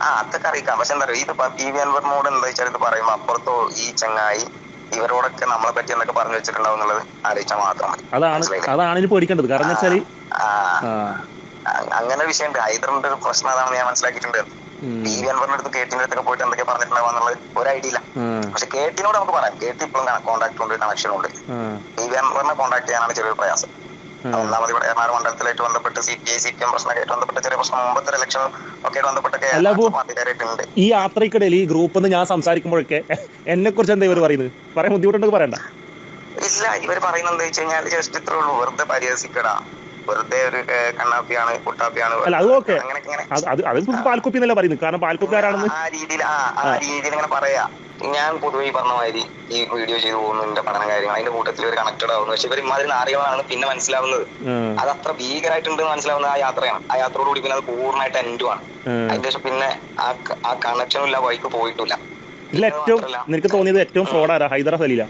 ആ അതൊക്കെ അറിയിക്കാം. പക്ഷെ എന്താ പറയുക ഇത് പി വി അൻവറിനോട് എന്താ വെച്ചാൽ ഇത് പറയുമ്പോ അപ്പുറത്തോ ഈ ചങ്ങായി ഇവരോടൊക്കെ നമ്മളെ പറ്റി എന്നൊക്കെ പറഞ്ഞു വെച്ചിട്ടുണ്ടാവും എന്നുള്ളത് ആലോചിച്ചാൽ മാത്രം മതി. അതാണ് അതാണ് പേടിക്കേണ്ടത്. കാരണം വെച്ചാൽ അങ്ങനെ വിഷയമുണ്ട് ഹൈദറിന്റെ ഒരു പ്രശ്നം അതാണെന്ന് ഞാൻ മനസ്സിലാക്കിയിട്ടുണ്ട്. ടി വി അൻവറിന്റെ അടുത്ത് കേട്ടിന്റെ അടുത്തൊക്കെ പോയിട്ട് എന്തൊക്കെ പറഞ്ഞിട്ടുണ്ടാവും എന്നുള്ളത് ഒരു ഐഡിയ ഇല്ല. പക്ഷെ കേട്ടിനോട് നമുക്ക് പറയാം. കേട്ടി ഇപ്പോഴും കോൺടാക്ട് ഉണ്ട് കണക്ഷൻ ഉണ്ട്. ടി വി അൻവറിനെ കോൺടാക്ട് ചെയ്യാനാണ് ചെറിയൊരു പ്രയാസം. ഒന്നാമത് ഇവിടെ എറണാകുളം മണ്ഡലത്തിലായിട്ട് ബന്ധപ്പെട്ട് C P I C P M പ്രശ്നമായിട്ട് ബന്ധപ്പെട്ട ചെറിയ പ്രശ്നം. മുമ്പത്തെ ഇലക്ഷൻ ഒക്കെ ബന്ധപ്പെട്ടൊക്കെ പാർട്ടിക്കാരായിട്ടുണ്ട് ഈ യാത്രയ്ക്കിടയിൽ ഈ ഗ്രൂപ്പിൽ ഞാൻ സംസാരിക്കുമ്പോഴൊക്കെ എന്നെ കുറിച്ച് എന്താ ഇവർ പറയുന്നത്? പറയാൻ ബുദ്ധിമുട്ടുണ്ടെങ്കിൽ പറയണ്ട. ഇല്ല ഇവർ പറയുന്നത് എന്താ വെച്ച് കഴിഞ്ഞാൽ ജസ്റ്റ് ഇത്രേ ഉള്ളൂ. വെറുതെ പരിഹസിക്കടാ. വെറുതെ ഒരു കണ്ണാപ്പിയാണ് കുട്ടാപ്പിയാണ് അല്ല അത് ഓക്കെ. അങ്ങനെയൊക്കെ ഇങ്ങനെ. അത് അത് അത് പാൽക്കുപ്പി എന്നല്ല പറയുന്നത്? കാരണം പാൽക്കുപ്പിക്കാരാണെന്ന് ആ രീതിയിൽ ആ ആ രീതിയിൽ ഇങ്ങനെ പറയാ. ഞാൻ പൊതുവെ ഈ പറഞ്ഞ മാതിരി ഈ വീഡിയോ ചെയ്തു പോകുന്നതിന്റെ പഠന കാര്യങ്ങൾ. അതിന്റെ കൂട്ടത്തിൽ ഒരു കണക്റ്റഡ് ആവുന്നു. പക്ഷെ ഇവർ ഇമാതിരി നാറികളാണ് പിന്നെ മനസ്സിലാവുന്നത്. അത് അത്ര ഭീകരമായിട്ടുണ്ട് മനസ്സിലാവുന്നത് ആ യാത്രയാണ്. ആ യാത്രയോടുകൂടി പിന്നെ അത് പൂർണമായിട്ട് എൻഡുമാണ്. അതിന്റെ ശേഷം പിന്നെ ആ ആ കണക്ഷനും ഇല്ല വഴിക്ക് പോയിട്ടില്ല. ഇതിൽ ഏറ്റവും നിനക്ക് തോന്നിയത് ഏറ്റവും ഫ്രോഡ് ആരാ? സലീല.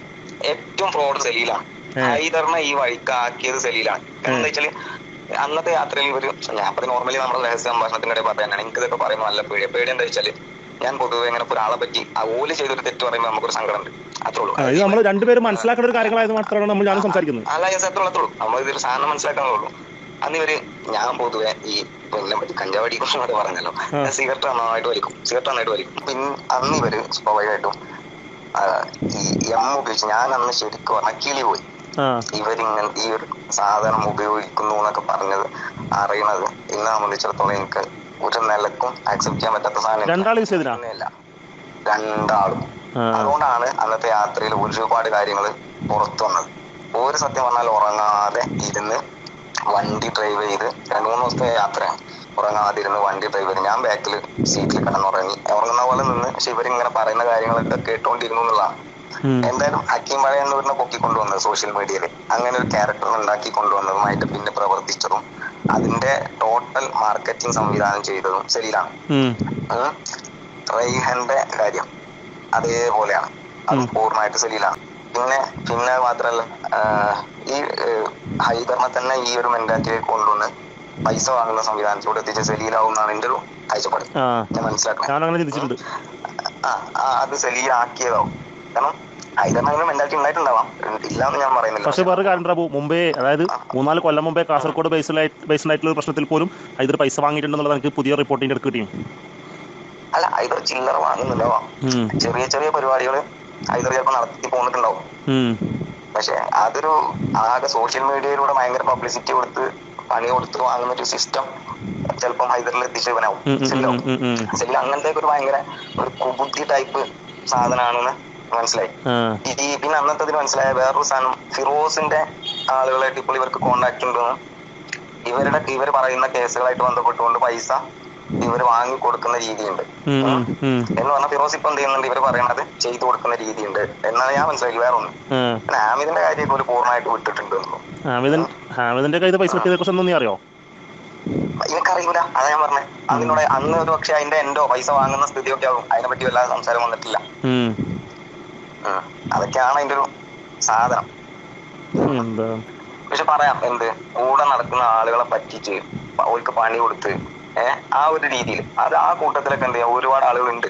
ഏറ്റവും ഫ്രോഡ് സലീലാണ്. ഹൈദറിനെ ഈ വഴിക്ക് ആക്കിയത് സലീലാണ് എന്താ വെച്ചാൽ അന്നത്തെ യാത്രയിൽ ഒരു ഞാൻ അപ്പൊ നോർമലി നമ്മുടെ രഹസ്യ സംഭാഷണത്തിന്റെ ഇടയിൽ പറയാനാണ് എനിക്ക് ഇതൊക്കെ പറയുമ്പോൾ നല്ല പേടി പേടി എന്താ വെച്ചാൽ ഞാൻ പൊതുവെ ഇങ്ങനെ ഒരാളെ പറ്റി ആ ഓൽ ചെയ്തൊരു തെറ്റ് പറയുമ്പോൾ നമുക്കൊരു സങ്കടം ഉണ്ട്. അത്രേ ഉള്ളൂ. നമ്മൾ രണ്ടുപേരും മനസ്സിലാക്കേണ്ട ഒരു കാര്യങ്ങളായത് മാത്രമാണ് നമ്മൾ സംസാരിക്കുന്നത്. അല്ല ഞാൻ അത്രേ ഉള്ളൂ നമ്മൾ ഇതൊരു സാധനം മനസ്സിലാക്കാനുള്ളൂ അന്ന് ഇവർ ഞാൻ പൊതുവെ ഈ പിന്നെ പറ്റി കഞ്ചാവടി കുറിച്ച് പറഞ്ഞല്ലോ. ഞാൻ സിഗരറ്റ് നന്നായിട്ട് വലിക്കും. സിഗരറ്റ് നന്നായിട്ട് വലിക്കും. പിന്നെ അന്ന് ഇവർ സ്വാഭാവികമായിട്ടും ഈ എം ഉപയോഗിച്ച് ഞാൻ അന്ന് ശരിക്കും പറഞ്ഞാൽ പോയി. ഇവരിങ്ങനെ ഈ ഒരു സാധനം ഉപയോഗിക്കുന്നു എന്നൊക്കെ പറഞ്ഞത് അറിയണത്. എന്നെ സംബന്ധിച്ചിടത്തോളം എനിക്ക് ഒരു നിലക്കും ആക്സെപ്റ്റ് ചെയ്യാൻ പറ്റാത്ത സാധനം രണ്ടാൾ അതുകൊണ്ടാണ് അന്നത്തെ യാത്രയിൽ ഒരുപാട് കാര്യങ്ങൾ പുറത്തു വന്നത്. ഒരു സത്യം പറഞ്ഞാൽ ഉറങ്ങാതെ ഇരുന്ന് വണ്ടി ഡ്രൈവ് ചെയ്ത് രണ്ടു മൂന്ന് ദിവസത്തെ യാത്രയാണ്. ഉറങ്ങാതെ ഇരുന്ന് വണ്ടി ഡ്രൈവ് ചെയ്ത് ഞാൻ ബാക്കിൽ സീറ്റിൽ കിടന്നുറങ്ങി. ഉറങ്ങുന്ന പോലെ നിന്ന് പക്ഷെ ഇവരിങ്ങനെ പറയുന്ന കാര്യങ്ങളൊക്കെ കേട്ടോണ്ടിരുന്നു എന്നുള്ളതാണ്. എന്തായാലും ഹക്കീം പഴയന്നൂരിനെ പൊക്കിക്കൊണ്ടുവന്നത് സോഷ്യൽ മീഡിയയിൽ. അങ്ങനെ ഒരു ക്യാരക്ടർ ഉണ്ടാക്കി കൊണ്ടുവന്നതുമായിട്ട് പിന്നെ പ്രവർത്തിച്ചതും അതിന്റെ ടോട്ടൽ മാർക്കറ്റിംഗ് സംവിധാനം ചെയ്തതും ശരിയാണ്. റൈഹന്റെ കാര്യം അതേപോലെയാണ്. അത്. പൂർണമായിട്ട് സലീലാണ് പിന്നെ പിന്നെ മാത്രല്ല ഈ ഹൈദറിനെ തന്നെ ഈ ഒരു മെന്റാലിറ്റിയിലേക്ക് കൊണ്ടുവന്ന് പൈസ വാങ്ങുന്ന സംവിധാനത്തിലൂടെ എത്തിച്ച സെലീലാവും എന്നാണ് എന്റെ ഒരു കാഴ്ചപ്പാട്. ഞാൻ ആ ആ, അത് സലീലാക്കിയതാവും കാരണം അങ്ങനെ മെന്റാലിറ്റി ഉണ്ടായിട്ടുണ്ടാവാം. ഇല്ല എന്ന് ഞാൻ പറയുന്നില്ല. പക്ഷെ വേറെ കാര്യം പ്രഭു മുമ്പേ അതായത് മൂന്നാൽ കൊല്ലം മുമ്പേ കാസർഗോഡ് ബേസിലായിട്ട് ബേസ്ഡ് ആയിട്ടുള്ള ഒരു പ്രശ്നത്തിൽ പോലും ഹൈദർ പൈസ വാങ്ങിയിട്ടുണ്ടെന്നുള്ളത് എനിക്ക് പുതിയ റിപ്പോർട്ടിന്റെ അടുത്ത് കിട്ടിയും അല്ല ഹൈദർ ചില്ലറ വാങ്ങുന്നുണ്ടാവാം ചെറിയ ചെറിയ പരിപാടികൾ ഹൈദർ ചിലപ്പോൾ നടത്തി പോന്നിട്ടുണ്ടാവും. പക്ഷെ അതൊരു ആകെ സോഷ്യൽ മീഡിയയിലൂടെ ഭയങ്കര പബ്ലിസിറ്റി കൊടുത്ത് പണി കൊടുത്ത് വാങ്ങുന്ന ഒരു സിസ്റ്റം ചിലപ്പം ഹൈദറിൽ എത്തിച്ചവനാവും. സെല്ല അങ്ങനത്തെ ഒരു ഭയങ്കര ഒരു കുബുദ്ധി ടൈപ്പ് സാധനമാണെന്ന് മനസ്സിലായി. ഈ പിന്നെ അന്നത്തെ മനസ്സിലായ വേറൊരു സാധനം ഫിറോസിന്റെ ആളുകളായിട്ട് ഇപ്പോൾ ഇവർക്ക് കോണ്ടാക്ട് ഉണ്ടെന്നും ഇവരുടെ ഇവർ പറയുന്ന കേസുകളായിട്ട് ബന്ധപ്പെട്ടുകൊണ്ട് പൈസ ഇവർ വാങ്ങി കൊടുക്കുന്ന രീതിയുണ്ട്. എന്ന് പറഞ്ഞാൽ ഫിറോസ് ഇപ്പൊ എന്ത് ചെയ്യുന്നുണ്ട്? ഇവർ പറയുന്നത് ചെയ്തു കൊടുക്കുന്ന രീതിയുണ്ട്. എന്നാണ് ഞാൻ മനസ്സിലാക്കി വേറെ ഒന്ന്. ആമിദിന്റെ കാര്യം ഇപ്പോൾ പൂർണമായിട്ട് വിട്ടിട്ടുണ്ട്. ഹാമിദൻ ഹാമിദിന്റെ കയ്യിൽ പൈസ കുറിച്ച് അറിയോ? എനിക്കറിയില്ല. അതാ ഞാൻ പറഞ്ഞത് അതിനോട് അന്ന് ഒരു പക്ഷെ അതിന്റെ എൻഡോ പൈസ വാങ്ങുന്ന സ്ഥിതിയൊക്കെ ആകും അതിനെ പറ്റി വല്ലാതെ സംസാരം വന്നിട്ടില്ല. അതൊക്കെയാണ് അതിന്റെ ഒരു സാധനം. പക്ഷെ പറയാം എന്ത്? കൂടെ നടക്കുന്ന ആളുകളെ പറ്റിച്ച് അവർക്ക് പണി കൊടുത്ത് ഏഹ് ആ ഒരു രീതിയിൽ. അത് ആ കൂട്ടത്തിലൊക്കെ എന്ത് ചെയ്യാം? ഒരുപാട് ആളുകളുണ്ട്.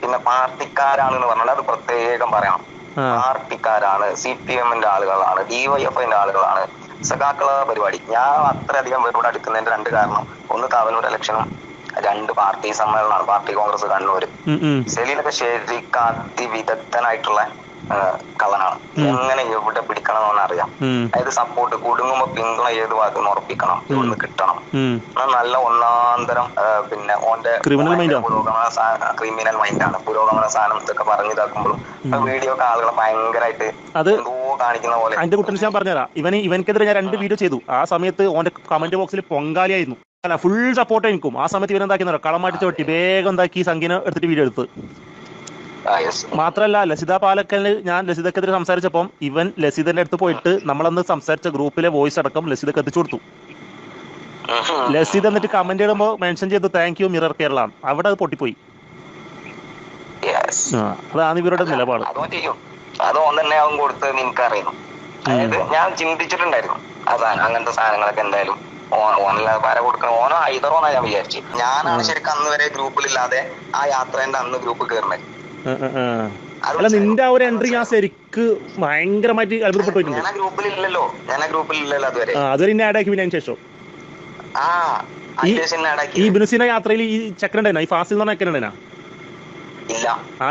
പിന്നെ പാർട്ടിക്കാരാണെന്ന് പറഞ്ഞാൽ അത് പ്രത്യേകം പറയണം. പാർട്ടിക്കാരാണ് സി പി എമ്മിന്റെ ആളുകളാണ് ഡിവൈഎഫ്ഐന്റെ ആളുകളാണ്. സഖാക്കള പരിപാടി. ഞാൻ അത്രയധികം പേരോട് അടുക്കുന്നതിന്റെ രണ്ട് കാരണം ഒന്ന് താവനൂർ ഇലക്ഷനും രണ്ട് പാർട്ടി സമ്മേളനമാണ്. പാർട്ടി കോൺഗ്രസ് കണ്ണൂര്. സെലീനൊക്കെ ശരിക്കും അതിവിദഗ്ധനായിട്ടുള്ള കള്ളനാണ്. എങ്ങനെ എവിടെ പിടിക്കണമെന്ന് അറിയാം. അതായത് സപ്പോർട്ട് കുടുങ്ങുമ്പോ പിന്തുണ ഏത് ഭാഗത്ത് നിന്ന് ഉറപ്പിക്കണം? ഇവിടുന്ന് കിട്ടണം. നല്ല ഒന്നാന്തരം പിന്നെ ഓന്റെ? പുരോഗമന ക്രിമിനൽ മൈൻഡാണ് പുരോഗമന സാധനം ഇതൊക്കെ പറഞ്ഞു ഇതാക്കുമ്പോഴും വീഡിയോ ഒക്കെ ആളുകളെ ഭയങ്കരമായിട്ട് എന്തോ കാണിക്കുന്ന പോലെ. അതിന്റെ കുട്ടൻസ് ഞാൻ പറഞ്ഞുതരാം. ഇവന് ഇവനക്കെതിരെ ഞാൻ രണ്ട് വീഡിയോ ചെയ്തു. ആ സമയത്ത് ഓന്റെ കമന്റ് ബോക്സിൽ പൊങ്കാലിയായിരുന്നു. അല്ല ഫുൾ സപ്പോർട്ട് എനിക്കും. ആ സമയത്ത് ഇവരെന്താക്കി എന്താക്കി വെട്ടി വേഗം എന്താക്കി സംഗീനം എടുത്തിട്ട് വീഡിയോ എടുത്ത്. മാത്രല്ല ലസിത പാലക്കലിന് ഞാൻ ലസിതക്കെതിരെ സംസാരിച്ചപ്പം ഇവൻ ലസിതന്റെ അടുത്ത് പോയിട്ട് നമ്മളന്ന് സംസാരിച്ച ഗ്രൂപ്പിലെ വോയിസ് അടക്കം ലസിതക്ക് എത്തിച്ചു കൊടുത്തു. ലസിത എന്നിട്ട് കമന്റ് ഇടുമ്പോൾ മെൻഷൻ ചെയ്ത് താങ്ക് യു മിറർ കേരള അവിടെ അത് പൊട്ടിപ്പോയി. അതാണ് ഇവരുടെ നിലപാട്. അതോ തന്നെ ആവും കൊടുത്തത് നിനക്കറിയണം അതായത് ഞാൻ ചിന്തിച്ചിട്ടുണ്ടായിരുന്നു. അതാണ് അങ്ങനത്തെ സാധനങ്ങളൊക്കെ എന്തായാലും ഓ- ഓനല്ലാതെ പാര കൊടുക്കണം. ഓനോ എന്നാ ഞാൻ വിചാരിച്ചു. ഞാനാണ് ശരിക്കും അന്ന് വരെ ഗ്രൂപ്പിലില്ലാതെ ആ യാത്രേന്റെ അന്ന് ഗ്രൂപ്പ് കയറുന്നത്. അല്ല നിന്റെ ആ ഒരു എൻട്രി ഞാൻ ശരിക്ക് ഭയങ്കരമായിട്ട് അത്ഭുതപ്പെട്ടു പോയിട്ടുണ്ട് ഞാൻ ഗ്രൂപ്പിൽ ഇല്ലല്ലോ ഞാൻ ഗ്രൂപ്പിൽ ഇല്ലല്ലോ അതുവരെ. ആ അതൊരു ഇന്നെ ആഡ് ആക്കി പിന്നെ ശേഷം. ആ ഈ- ബിനുസിന്റെ യാത്രയിൽ ഈ ചക്കനുണ്ടായിരുന്ന ഈ ഫാസിൽ എന്ന് പറഞ്ഞ ചക്കനുണ്ടായിരുന്ന ഇല്ല. ആ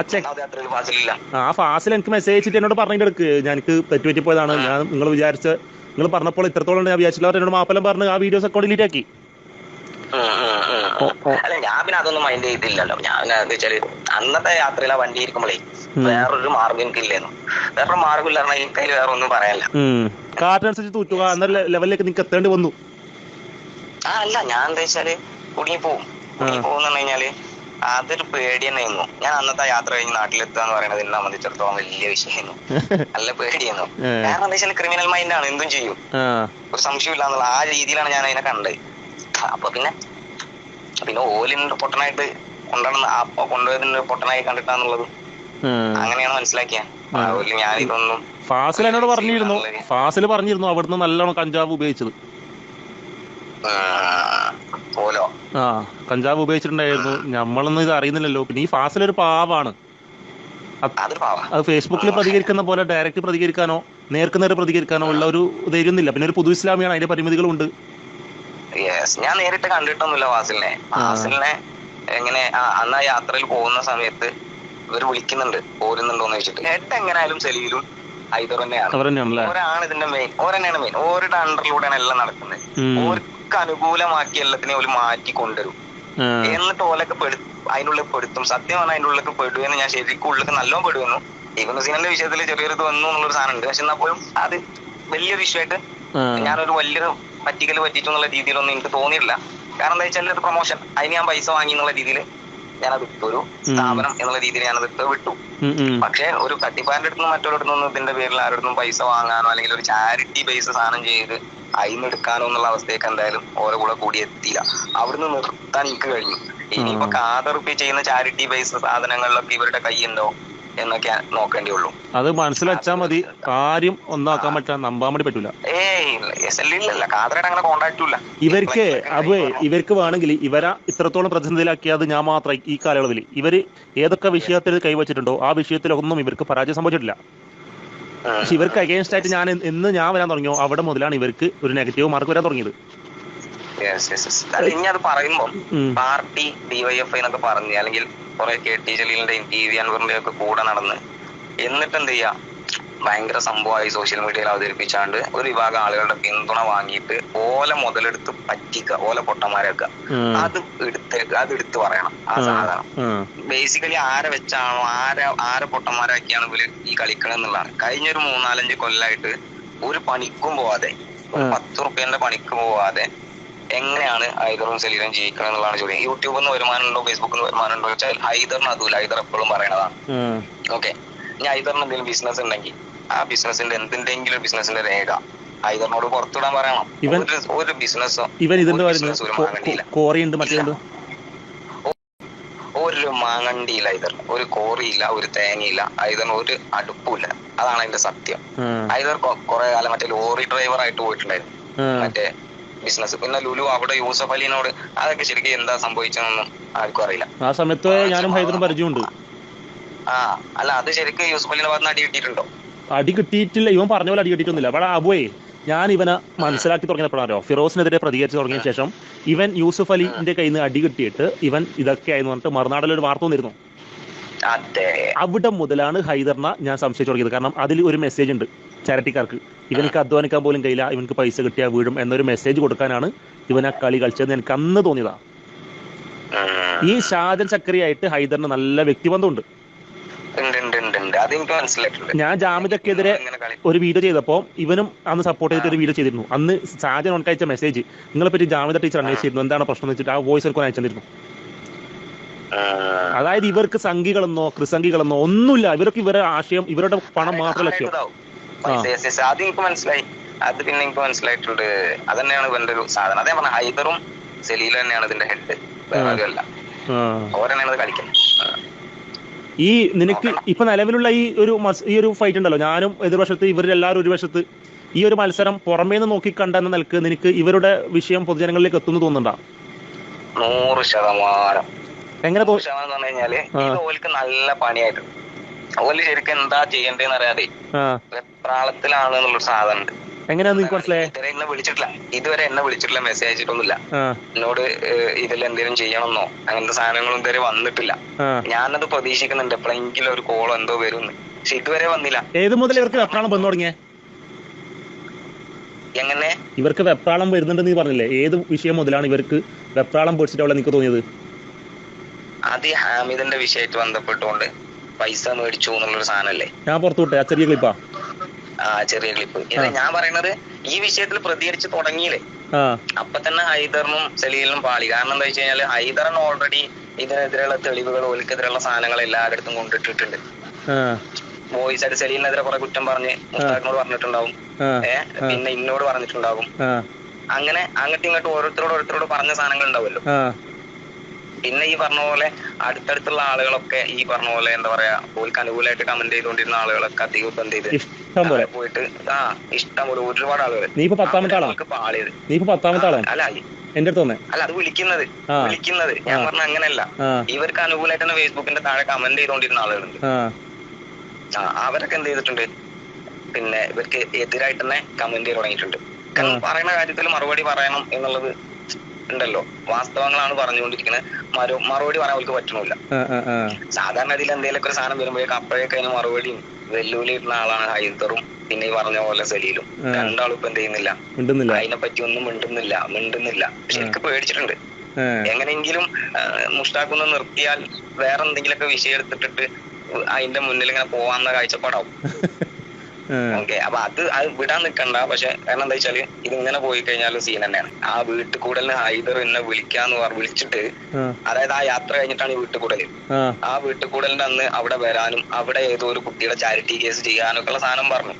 ആ ഫാസിൽ എനിക്ക് മെസ്സേജ് അയച്ചിട്ട് എന്നോട് പറഞ്ഞിട്ട് എടുക്ക് ഞാൻ എനിക്ക് തെറ്റുപറ്റി പോയതാണ് ഞാൻ നിങ്ങൾ വിചാരിച്ച നിങ്ങൾ പറഞ്ഞപ്പോൾ ഇത്രത്തോളം ഞാൻ വിചാരിച്ചില്ല എന്നോട് മാപ്പെല്ലാം പറഞ്ഞു ആ വീഡിയോസ് ഒക്കെ ഡിലീറ്റ് ആക്കി. അല്ല ഞാൻ പിന്നെ അതൊന്നും മൈൻഡ് ചെയ്തില്ലല്ലോ. ഞാൻ വെച്ചാൽ അന്നത്തെ യാത്രയിലെ വണ്ടി ഇരിക്കുമ്പോഴേ. വേറൊരു മാർഗം എനിക്ക് എനിക്കില്ലായിരുന്നു വേറൊരു മാർഗം ഇല്ലാതെ എനിക്കതിൽ വേറെ ഒന്നും പറയാനില്ല. കാറ്റനുസരിച്ച് തൂറ്റു തൂറ്റുക എന്ന ലെവലിലേക്ക് നിങ്ങൾക്ക് എത്തേണ്ടി വന്നു. ആ അല്ല ഞാൻ എന്താ വെച്ചാൽ കുടുങ്ങി പോവും കുടുങ്ങി പോകുന്ന കഴിഞ്ഞാൽ അതൊരു പേടി തന്നെയായിരുന്നു ഞാൻ അന്നത്തെ യാത്ര കഴിഞ്ഞ് നാട്ടിലെത്തുക എന്ന് പറയുന്നത് എന്നെ സംബന്ധിച്ചിടത്തോളം വലിയ വിഷയമായിരുന്നു നല്ല പേടിയായിരുന്നു. കാരണം എന്താ വെച്ചാൽ ക്രിമിനൽ മൈൻഡ് ആണ് എന്തും ചെയ്യും. ഒരു സംശയമില്ല എന്നുള്ള ആ രീതിയിലാണ് ഞാൻ അതിനെ കണ്ടത്. അപ്പൊ പിന്നെ പിന്നെ ഓലിന്റെ പൊട്ടനായിട്ട് കൊണ്ടുവന്ന അപ്പൊ കൊണ്ടുപോയതിന്റെ പൊട്ടനായി കണ്ടിട്ടാന്നുള്ളത്. അങ്ങനെയാണ് മനസ്സിലാക്കിയത് ഫാസിൽ എന്നോട് പറഞ്ഞിരുന്നു. ഫാസിൽ പറഞ്ഞിരുന്നു അവിടുന്ന് നല്ലോണം കഞ്ചാവ് ഉപയോഗിച്ചത്. ആ കഞ്ചാവ് ഉപയോഗിച്ചിട്ടുണ്ടായിരുന്നു. നമ്മളൊന്നും ഇത് അറിയുന്നില്ലല്ലോ. പിന്നെ ഈ ഫാസിൽ ഒരു പാവാണ്. അത് ഫേസ്ബുക്കിൽ പ്രതികരിക്കുന്ന പോലെ ഡയറക്റ്റ് പ്രതികരിക്കാനോ നേർക്ക് നേരെ പ്രതികരിക്കാനോ ഉള്ള ഒരു ധൈര്യമൊന്നുമില്ല പിന്നെ ഒരു പുതു ഇസ്ലാമിയാണ് അതിന്റെ പരിമിതികളുണ്ട്. ഞാൻ നേരിട്ട് കണ്ടിട്ടൊന്നുമില്ല വാസിലിനെ വാസിലിനെ എങ്ങനെ അന്ന് ആ യാത്രയിൽ പോകുന്ന സമയത്ത് ഇവർ വിളിക്കുന്നുണ്ട്. പോരുന്നുണ്ടോന്ന് ചോദിച്ചിട്ട്. ഹെഡ് എങ്ങനെയായാലും സെലിയിലും ഹൈദർ തന്നെയാണ് ഓരാണ് ഇതിന്റെ മെയിൻ ഓരന്നെയാണ് മെയിൻ ഓരുടെ അണ്ടറിലൂടെയാണ് എല്ലാം നടക്കുന്നത്. ഉം. ഓർക്ക് അനുകൂലമാക്കി എല്ലാത്തിനെയും ഒരു മാറ്റി കൊണ്ടുവരും. എന്നിട്ട് ഓലൊക്കെ പെടു അതിനുള്ളിൽ പെടുത്തും സത്യം പറഞ്ഞാൽ അതിന്റെ ഉള്ളിൽ പെടുവെന്ന് ഞാൻ ശരിക്കും ഉള്ളിൽ നല്ലോണം പെടുവെന്നു ഇവന് ഹുസൈനന്റെ വിഷയത്തിൽ ചെറിയൊരു ഇത് വന്നു എന്നുള്ളൊരു സാധനം ഉണ്ട് പക്ഷെ എന്നാ പോലും അത് വലിയൊരു ഇഷ്യൂ. ഞാനൊരു വലിയൊരു പറ്റിക്കൽ പറ്റിച്ചു എന്നുള്ള രീതിയിലൊന്നും എനിക്ക് തോന്നിയില്ല കാരണം എന്താ വെച്ചാൽ അത് പ്രൊമോഷൻ അതിന് ഞാൻ പൈസ വാങ്ങി എന്നുള്ള രീതിയിൽ ഞാനത് ഇട്ടു. ഒരു സ്ഥാപനം എന്നുള്ള രീതിയിൽ ഞാനത് ഇട്ട് വിട്ടു. പക്ഷേ ഒരു കട്ടിപ്പാന്റെ അടുത്തും മറ്റൊരിടത്തു നിന്നും ഇതിന്റെ പേരിൽ ആരോടൊന്നും പൈസ വാങ്ങാനോ അല്ലെങ്കിൽ ഒരു ചാരിറ്റി ബേസ് സാധനം ചെയ്ത് അയിന്ന് എടുക്കാനോ എന്നുള്ള അവസ്ഥയൊക്കെ എന്തായാലും ഓരോ കൂടെ കൂടി എത്തിയില്ല. അവിടുന്ന് നിർത്താൻ എനിക്ക് കഴിഞ്ഞു. ഇനിയിപ്പോ കാതറുപ്പി ചെയ്യുന്ന ചാരിറ്റി ബേസ് സാധനങ്ങളിലൊക്കെ ഇവരുടെ കൈയുണ്ടോ എന്നൊക്കെ നോക്കേണ്ടി ഉള്ളൂ അത് മനസ്സിൽ വെച്ചാൽ മതി കാര്യം ഒന്നാക്കാൻ പറ്റാൻ നമ്പാൻ വേണ്ടി പറ്റൂല. അങ്ങനെ ഇവർക്ക് അപ്പൊ ഇവർക്ക് വേണമെങ്കിൽ ഇവരെ ഇത്രത്തോളം പ്രതിസന്ധിയിലാക്കിയത് ഞാൻ മാത്രം ഈ കാലയളവിൽ. ഇവർ ഏതൊക്കെ വിഷയത്തിൽ കൈവച്ചിട്ടുണ്ടോ ആ വിഷയത്തിലൊന്നും ഇവർക്ക് പരാജയം സംഭവിച്ചിട്ടില്ല. പക്ഷെ ഇവർക്ക് അഗേൻസ്റ്റ് ആയിട്ട് ഞാൻ എന്ന് ഞാൻ വരാൻ തുടങ്ങിയോ അവിടെ മുതലാണ് ഇവർക്ക് ഒരു നെഗറ്റീവ് മാർക്ക് വരാൻ തുടങ്ങിയത്. അല്ല ഇനി അത് പറയുമ്പോ ഉം. പാർട്ടി ഡിവൈഎഫ്ഐ എന്നൊക്കെ പറഞ്ഞ് അല്ലെങ്കിൽ കുറെ കെ ടി ജലീലിന്റെയും ടി വി അൻവറിന്റെയും ഒക്കെ കൂടെ നടന്ന് എന്നിട്ട് എന്ത് ചെയ്യാ ഭയങ്കര സംഭവമായി സോഷ്യൽ മീഡിയയിൽ അവതരിപ്പിച്ചാണ്ട് ഒരു വിഭാഗം ആളുകളുടെ പിന്തുണ വാങ്ങിയിട്ട് ഓല മുതലെടുത്ത് പറ്റിക്കുക ഓല പൊട്ടന്മാരാക്കുക. അത് എടുത്തേക്ക് അത് എടുത്തു പറയണം ആ. സാധനം ബേസിക്കലി ആരെ വെച്ചാണോ ആരെ ആരെ പൊട്ടന്മാരാക്കിയാണ് ഇവർ ഈ കളിക്കണം എന്നുള്ളതാണ് കഴിഞ്ഞൊരു മൂന്നാലഞ്ച് കൊല്ലായിട്ട് ഒരു പണിക്കും പോവാതെ. പത്ത് റുപ്യന്റെ പണിക്ക് പോവാതെ എങ്ങനെയാണ് ഹൈദറും സലീലും ജീവിക്കണം എന്നുള്ളതാണ് ചോദ്യം. യൂട്യൂബിൽ നിന്ന് വരുമാനം ഉണ്ടോ ഫേസ്ബുക്കിൽ നിന്ന് വരുമാനം ഉണ്ടോ വെച്ചാൽ ഹൈദറിന് അതുമില്ല. ഹൈദർ എപ്പോഴും പറയണതാണ് ഓക്കെ ഇനി ഹൈദറിന് എന്തെങ്കിലും ബിസിനസ് ഉണ്ടെങ്കിൽ ആ ബിസിനസിന്റെ എന്തിന്റെങ്കിലും ബിസിനസിന്റെ രേഖ ഹൈദറിനോട് പുറത്തുവിടാൻ പറയണം. ഒരു ബിസിനസ്സോ കോറിയുണ്ട് മറ്റേണ്ട് ഒരു മാങ്ങണ്ടിയില്ല. ഹൈദർ. ഒരു കോറിയില്ല ഒരു തേങ്ങയില്ല. ഹൈദറിന് ഒരു അടുപ്പില്ല അതാണ് അതിന്റെ സത്യം. ഹൈദർ കൊറേ കുറെ കാലം മറ്റേ ലോറി ഡ്രൈവർ ആയിട്ട് പോയിട്ടുണ്ടായിരുന്നു. മറ്റേ ബിസിനസ്. പിന്നെ ലുലു അവിടെ യൂസഫ് അലിനോട് അതൊക്കെ ശരിക്കും എന്താ സംഭവിച്ചതെന്നൊന്നും ആർക്കും അറിയില്ല. ആ സമയത്ത് ഞാനും ഹൈദറും പരിചയമുണ്ട്. ആ അല്ല അത് ശരിക്കും യൂസഫ് അലിന്റെ ഭാഗത്ത് അടി കിട്ടിയിട്ടുണ്ടോ? അടി കിട്ടിയിട്ടില്ല. ഇവൻ പറഞ്ഞ പോലെ അടി കിട്ടിയിട്ടൊന്നുമില്ല. അവിടെ അബുവേ ഞാൻ ഇവനെ മനസ്സിലാക്കി തുടങ്ങിയപ്പോഴാണോ ഫിറോസിനെതിരെ പ്രതികരിച്ച് തുടങ്ങിയ ശേഷം ഇവൻ യൂസുഫ് അലിന്റെ കയ്യിൽ നിന്ന് അടി കിട്ടിയിട്ട് ഇവൻ ഇതൊക്കെ ആയിരുന്നു പറഞ്ഞിട്ട് മറുനാടിൽ ഒരു വാർത്ത വന്നിരുന്നു. അവിടെ മുതലാണ് ഹൈദറിനെ ഞാൻ സംശയിച്ചു തുടങ്ങിയത്. കാരണം അതിൽ ഒരു മെസ്സേജ് ഉണ്ട്. ചാരിറ്റിക്കാർക്ക്. ഇവനക്ക് അധ്വാനിക്കാൻ പോലും കഴിയില്ല. ഇവനക്ക് പൈസ കിട്ടിയാൽ വീഴും എന്നൊരു മെസ്സേജ് കൊടുക്കാനാണ് ഇവൻ ആ കളി കളിച്ചതെന്ന് എനിക്ക് അന്ന് തോന്നിയതാ. ഈ ഷാജൻ ചക്രിയായിട്ട് ഹൈദറിന് നല്ല വ്യക്തിബന്ധമുണ്ട്. ഞാൻ ജാമിദക്കെതിരെ ഒരു വീഡിയോ ചെയ്തപ്പോൾ ഇവനും അന്ന് സപ്പോർട്ട് ചെയ്തിട്ട് ഒരു വീഡിയോ ചെയ്തിരുന്നു. അന്ന് ഷാജൻ ഉണക്ക് അയച്ച മെസ്സേജ് നിങ്ങളെ പറ്റി ജാമിദ ടീച്ചർ അന്വേഷിച്ചിരുന്നു. എന്താണ് പ്രശ്നം? എന്ന് വെച്ചിട്ട് ആ വോയിസ് എടുക്കാൻ അയച്ചിരുന്നു. അതായത് ഇവർക്ക് സംഘികളെന്നോ ക്രിസംഘികളെന്നോ ഒന്നുമില്ല. ഇവർക്ക് ഇവരുടെ ആശയം ഇവരുടെ പണം മാത്രം ലക്ഷ്യം. അത് എനിക്ക് മനസ്സിലായി. അത് പിന്നെ എനിക്ക് മനസ്സിലായിട്ടുണ്ട്. അത് തന്നെയാണ് ഇവന്റെ ഒരു സാധനം. അതേ പറഞ്ഞ ഹൈദറും സെലീലും തന്നെയാണ് ഇതിന്റെ ഹെഡ് വേറെ. ആരുമല്ല. ആ. കളിക്കുന്നത്. ഈ നിനക്ക് ഇപ്പൊ നിലവിലുള്ള ഈ ഒരു ഈ ഒരു ഫൈറ്റ് ഉണ്ടല്ലോ. ഞാനും എതിർവശത്ത് ഇവരെല്ലാവരും ഒരു വശത്ത് ഈ ഒരു മത്സരം പുറമേ നിന്ന് നോക്കി കണ്ടെന്ന നിലയ്ക്ക് നിനക്ക് ഇവരുടെ വിഷയം പൊതുജനങ്ങളിലേക്ക് എത്തുന്നു തോന്നുന്നുണ്ടോ? നൂറ് ശതമാനം. എങ്ങനെ ശതമാനം എന്ന് പറഞ്ഞു കഴിഞ്ഞാൽ ആ. ഓൽക്ക് നല്ല പണിയായിട്ടുണ്ട്. ഓൽ ശരിക്കും എന്താ ചെയ്യണ്ടേന്ന് അറിയാതെ ആ എന്നുള്ള സാധനം ഉണ്ട് എങ്ങനെയാ നിങ്ങൾക്ക് മനസ്സിലായേ? ഇതുവരെ എന്നെ വിളിച്ചിട്ടില്ല. ഇതുവരെ എന്നെ വിളിച്ചിട്ടില്ല മെസ്സേജ് അയച്ചിട്ടൊന്നുമില്ല. എന്നോട് ഇതിൽ എന്തെങ്കിലും ചെയ്യണമെന്നോ അങ്ങനത്തെ സാധനങ്ങളും ഇതുവരെ വന്നിട്ടില്ല. ഞാനത് പ്രതീക്ഷിക്കുന്നുണ്ട് എപ്പോഴെങ്കിലും ഒരു കോൾ എന്തോ വരുമെന്ന്. പക്ഷെ ഇതുവരെ വന്നില്ല. ഏത് മുതൽ ഇവർക്ക് വെപ്രാളം വന്നു തുടങ്ങിയ? എങ്ങനെ? ഇവർക്ക് വെപ്രാളം വരുന്നുണ്ടെന്ന് നീ പറഞ്ഞില്ലേ? ഏത് വിഷയം മുതലാണ് ഇവർക്ക് വെപ്രാളം പൊടിച്ചിട്ടുള്ള നിനക്ക് തോന്നിയത്? അത് ഹാമിദിന്റെ വിഷയമായിട്ട് ബന്ധപ്പെട്ടുകൊണ്ട് പൈസ മേടിച്ചു എന്നുള്ളൊരു സാധനല്ലേ ഞാൻ പുറത്തു വിട്ടെ ചെറിയ ക്ലിപ്പാ ആ ചെറിയ ക്ലിപ്പ് ഇത് ഞാൻ പറയുന്നത് ഈ വിഷയത്തിൽ പ്രതികരിച്ച് തുടങ്ങിയില്ലേ? അപ്പൊ തന്നെ ഹൈദറിനും സലീലിനും പാളി. കാരണം എന്താ വെച്ച് കഴിഞ്ഞാൽ ഹൈദറിന് ഓൾറെഡി ഇതിനെതിരെയുള്ള തെളിവുകൾ ഓൽക്കെതിരെയുള്ള സാധനങ്ങൾ എല്ലായിടത്തും കൊണ്ടിട്ടിട്ടുണ്ട്. വോയിസ് ആയിട്ട് സലീലിനെതിരെ കുറെ കുറ്റം പറഞ്ഞ് മുസ്താഖിനോട് പറഞ്ഞിട്ടുണ്ടാവും. ഏഹ് പിന്നെ ഇന്നോട് പറഞ്ഞിട്ടുണ്ടാവും. അങ്ങനെ അങ്ങോട്ടും ഇങ്ങോട്ടും ഓരോരുത്തരോട് ഓരോരുത്തരോട് പറഞ്ഞ സാധനങ്ങൾ ഉണ്ടാവുമല്ലോ. പിന്നെ ഈ പറഞ്ഞ പോലെ അടുത്തടുത്തുള്ള ആളുകളൊക്കെ ഈ പറഞ്ഞ പോലെ എന്താ പറയാ ഓൽക്ക് അനുകൂലമായിട്ട് കമന്റ് ചെയ്തുകൊണ്ടിരുന്ന ആളുകളൊക്കെ അധികം ഇപ്പൊ എന്ത് ചെയ്ത്? പോലെ പോയിട്ട് ആ ഇഷ്ടം പോലെ ഒരുപാട് ആളുകൾ നീ ഇപ്പൊ പത്താമത്തെ ആളാ പാളിയത് നീ ഇപ്പൊ പത്താമത്തെ ആളാ അല്ല എന്റെ അടുത്ത് തന്നെ അല്ല അത് വിളിക്കുന്നത്. വിളിക്കുന്നത്. ഞാൻ. പറഞ്ഞ അങ്ങനെയല്ല. ഇവർക്ക് അനുകൂലമായിട്ട് തന്നെ ഫേസ്ബുക്കിന്റെ താഴെ കമന്റ് ചെയ്തോണ്ടിരുന്ന ആളുകളുണ്ട്. അവരൊക്കെ എന്ത് ചെയ്തിട്ടുണ്ട്? പിന്നെ ഇവർക്ക് എതിരായിട്ട് തന്നെ കമന്റ് ചെയ്ത് തുടങ്ങിയിട്ടുണ്ട്. കാരണം പറയുന്ന കാര്യത്തിൽ മറുപടി പറയണം എന്നുള്ളത് ഉണ്ടല്ലോ. വാസ്തവങ്ങളാണ് പറഞ്ഞുകൊണ്ടിരിക്കുന്നത് മറു മറുപടി പറയാൻ അവർക്ക് പറ്റണില്ല. സാധാരണ ഇതിൽ എന്തെങ്കിലുമൊക്കെ ഒരു സാധനം വരുമ്പോഴേക്കും അപ്പോഴേക്കും അതിന് മറുപടിയും വെല്ലുവിളി ഇടുന്ന ആളാണ് ഹൈദറും പിന്നെ ഈ പറഞ്ഞ പോലെ സലീലും. രണ്ടാളും ഇപ്പൊ എന്ത് ചെയ്യുന്നില്ല മിണ്ടുന്നില്ല. അതിനെ പറ്റി ഒന്നും മിണ്ടുന്നില്ല. മിണ്ടുന്നില്ല. ശരിക്കും പേടിച്ചിട്ടുണ്ട്. എങ്ങനെയെങ്കിലും മുഷ്ടാഖൊന്ന് നിർത്തിയാൽ വേറെ എന്തെങ്കിലുമൊക്കെ വിഷയം എടുത്തിട്ടിട്ട് അതിന്റെ മുന്നിൽ ഇങ്ങനെ പോവാന്ന കാഴ്ചപ്പാടാവും. ഓക്കെ അപ്പൊ അത് അത് വിടാൻ നിൽക്കണ്ട പക്ഷെ കാരണം എന്താ വെച്ചാൽ ഇത് ഇങ്ങനെ പോയി കഴിഞ്ഞാലും സീൻ തന്നെയാണ്. ആ വീട്ടിൽ കൂടലിന് ഹൈദർ എന്നെ വിളിക്കാന്ന് പറഞ്ഞ് വിളിച്ചിട്ട് അതായത് ആ യാത്ര കഴിഞ്ഞിട്ടാണ് ഈ വീട്ടിൽ കൂടൽ ആ വീട്ടുകൂടലിന്റെ വീട്ടിൽ കൂടലിന്റെ അന്ന് അവിടെ വരാനും അവിടെ ഏതോ ഒരു കുട്ടിയുടെ ചാരിറ്റി കേസ് ചെയ്യാനൊക്കെ ഉള്ള സാധനം പറഞ്ഞു.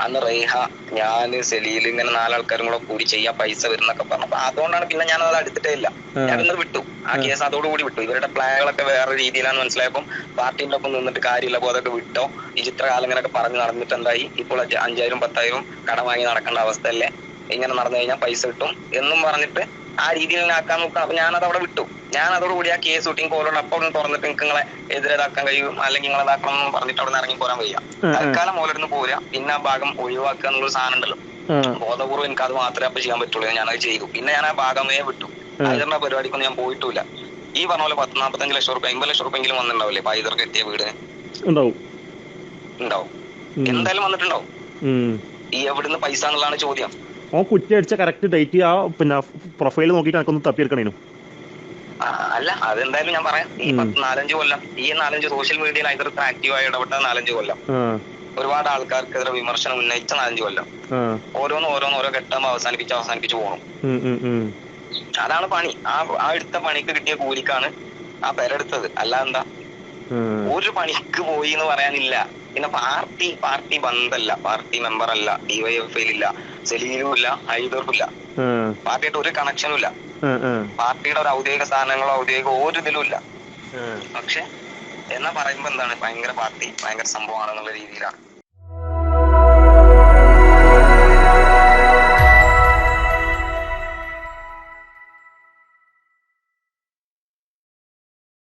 അന്ന് റേഹ ഞാൻ സെലീൽ ഇങ്ങനെ നാലാൾക്കാരും കൂടെ കൂടി ചെയ്യാൻ പൈസ വരുന്നൊക്കെ പറഞ്ഞു അപ്പൊ അതുകൊണ്ടാണ് പിന്നെ ഞാൻ അത് എടുത്തിട്ടേ ഇല്ല. ഞാൻ ഇന്ന് വിട്ടു. ആ കേസ് അതോടുകൂടി വിട്ടു. ഇവരുടെ പ്ലാനുകളൊക്കെ വേറെ രീതിയിലാണ് മനസ്സിലായപ്പോൾ പാർട്ടിന്റെ ഒപ്പം നിന്നിട്ട് കാര്യമില്ല അപ്പൊ അതൊക്കെ വിട്ടോ. ഈ ചിത്രകാലം ഇങ്ങനെയൊക്കെ പറഞ്ഞു നടന്നിട്ട് എന്തായി? ഇപ്പോൾ അഞ്ച് അഞ്ചായിരം പത്തായിരം കടം വാങ്ങി നടക്കേണ്ട അവസ്ഥയല്ലേ? ഇങ്ങനെ നടന്നു കഴിഞ്ഞാൽ പൈസ കിട്ടും എന്നും പറഞ്ഞിട്ട് ആ രീതിയിൽ ആക്കാൻ നോക്കുക. അപ്പൊ ഞാനത് അവിടെ വിട്ടു. ഞാൻ അതോടുകൂടി ആ കേസ് ഷൂട്ടിംഗ് കോലോട് ഒന്ന് തുറന്നിട്ട് നിങ്ങൾക്ക് നിങ്ങളെ എതിരെതാക്കാൻ കഴിയും അല്ലെങ്കിൽ നിങ്ങളെ ഇതാക്കണം എന്ന് പറഞ്ഞിട്ട് അവിടെ ഇറങ്ങി പോരാൻ വയ്യ. തൽക്കാലം മോലിരുന്ന് പോരാ. പിന്നെ ആ ഭാഗം ഒഴിവാക്കുക എന്നുള്ള സാധനം ഉണ്ടല്ലോ. ബോധപൂർവം എനിക്ക് അത് മാത്രമേ അപ്പൊ ചെയ്യാൻ പറ്റുള്ളൂ. ഞാൻ ഞാനത് ചെയ്തു. പിന്നെ ഞാൻ ആ ഭാഗമേ വിട്ടു. ഹൈദറിന്റെ പരിപാടിക്കൊന്നും ഞാൻ പോയിട്ടില്ല. ഈ പറഞ്ഞ പോലെ പത്ത് നാപ്പത്തഞ്ച് ലക്ഷം റുപ്യ അമ്പത് ലക്ഷം റുപ്യെങ്കിലും വന്നിട്ടുണ്ടാവില്ലേ? ഇപ്പൊ ഹൈദർക്ക് എത്തിയ വീട് ഉണ്ടാവും. ഉണ്ടാവും. എന്തായാലും വന്നിട്ടുണ്ടാവും. ഈ എവിടുന്ന് പൈസ എന്നുള്ളതാണ് ചോദ്യം. ഓൻ കുറ്റടിച്ച കറക്റ്റ് ഡേറ്റ് ആ പിന്നെ പ്രൊഫൈൽ നോക്കിയിട്ട് എനിക്കൊന്ന് തപ്പിയെടുക്കണേനു. അല്ല അതെന്തായാലും ഞാൻ പറയാം. ഈ. പത്ത് നാലഞ്ച് കൊല്ലം ഈ നാലഞ്ച് സോഷ്യൽ മീഡിയയിൽ ഹൈദർക്ക് ആക്റ്റീവായി ഇടപെട്ട നാലഞ്ച് കൊല്ലം. ഒരുപാട് ആൾക്കാർക്കെതിരെ വിമർശനം ഉന്നയിച്ച നാലഞ്ച് കൊല്ലം. ഓരോന്ന് ഓരോന്ന് ഓരോ ഘട്ടം അവസാനിപ്പിച്ച് അവസാനിപ്പിച്ച് പോകണം. അതാണ് പണി. ആ ആ എടുത്ത പണിക്ക് കിട്ടിയ കൂലിക്കാണ് ആ പേരെടുത്തത്. അല്ല എന്താ? ഒരു പണിക്ക് പോയി എന്ന് പറയാനില്ല. പിന്നെ പാർട്ടി പാർട്ടി ബന്ധല്ല. പാർട്ടി മെമ്പർ അല്ല. ഡിവൈഎഫ്ഐയിൽ ഇല്ല ആ. പാർട്ടിയായിട്ട് ഒരു കണക്ഷനും ഇല്ല. പാർട്ടിയുടെ ഒരു ഔദ്യോഗിക സ്ഥാനങ്ങളോ ഔദ്യോഗിക ഒരു ഇതിലും ഇല്ല പക്ഷെ എന്നാ പറയുമ്പോ എന്താണ്? ഭയങ്കര പാർട്ടി ഭയങ്കര സംഭവമാണ് എന്നുള്ള രീതിയിലാണ്.